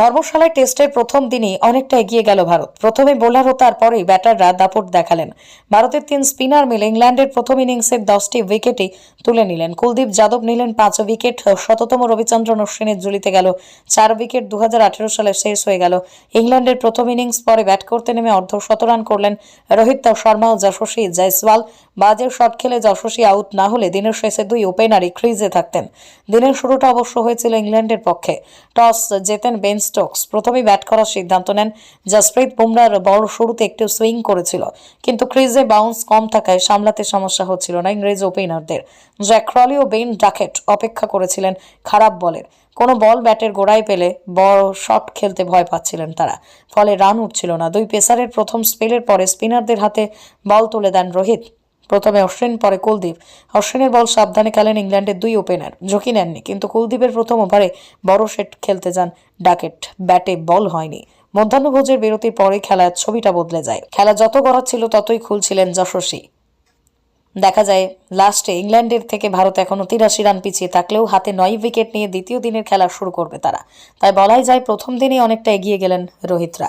ধর্মশালায় টেস্টের প্রথম দিনই অনেকটা এগিয়ে গেল ভারত। প্রথমে বোলার ও তারপরেই ব্যাটাররা দাপট দেখালেন। ভারতের তিন স্পিনার মিলে ইংল্যান্ডের প্রথম ইনিংসের দশটি উইকেটই তুলে নিলেন। কুলদীপ যাদব নিলেন পাঁচ উইকেট, শততম রবিচন্দ্রন অশ্বিনের ঝুলিতে গেল চার উইকেট দু সালে শেষ হয়ে গেল। ইংল্যান্ডের প্রথম ইনিংস পরে ব্যাট করতে নেমে অর্ধ শতরান করলেন রোহিত শর্মা ও যশস্বী জয়সওয়াল। বাজে শট খেলে যশস্বী আউট না হলে দিনের শেষে দুই ওপেনারই ক্রিজে থাকতেন। দিনের শুরুটা অবশ্য হয়েছিল ইংল্যান্ডের পক্ষে। টস জেতেন বেন স্টোকস প্রথমেই ব্যাট করার সিদ্ধান্ত নেন জাসপ্রীত বুমরার বল শুরুতে একটু সুইং করেছিল, কিন্তু ক্রিজে বাউন্স কম থাকায় সামলাতে সমস্যা হচ্ছিল না ইংরেজ ওপেনারদের। জ্যাক ক্রলি ও বেন ডাকেট অপেক্ষা করেছিলেন খারাপ বলের কোনো বল ব্যাটের গোড়ায় পেলে বড় শট খেলতে ভয় পাচ্ছিলেন তারা। ফলে রান উঠছিল না। দুই পেসারের প্রথম স্পেলের পরে স্পিনারদের হাতে বল তুলে দেন রোহিত। প্রথমে অশ্বিন, পরে কুলদীপ। অশ্বিনের বল সাবধানে খেলেন ইংল্যান্ডের দুই ওপেনার। ঝুঁকি নেননি, কিন্তু কুলদীপের প্রথম ওভারে বড় সেট খেলতে যান ডাকেট। ব্যাটে বল হয়নি। মধ্যাহ্নভোজের বিরতির পরে খেলার ছবিটা বদলে যায়। খেলা যত গড়াচ্ছিল ততই খুলছিলেন যশস্বী। দেখা যায়, লাস্টে ইংল্যান্ডের থেকে ভারত এখনও তিরাশি রান পিছিয়ে থাকলেও হাতে নয় উইকেট নিয়ে দ্বিতীয় দিনের খেলা শুরু করবে তারা। তাই বলাই যায়, প্রথম দিনই অনেকটা এগিয়ে গেলেন রোহিতরা।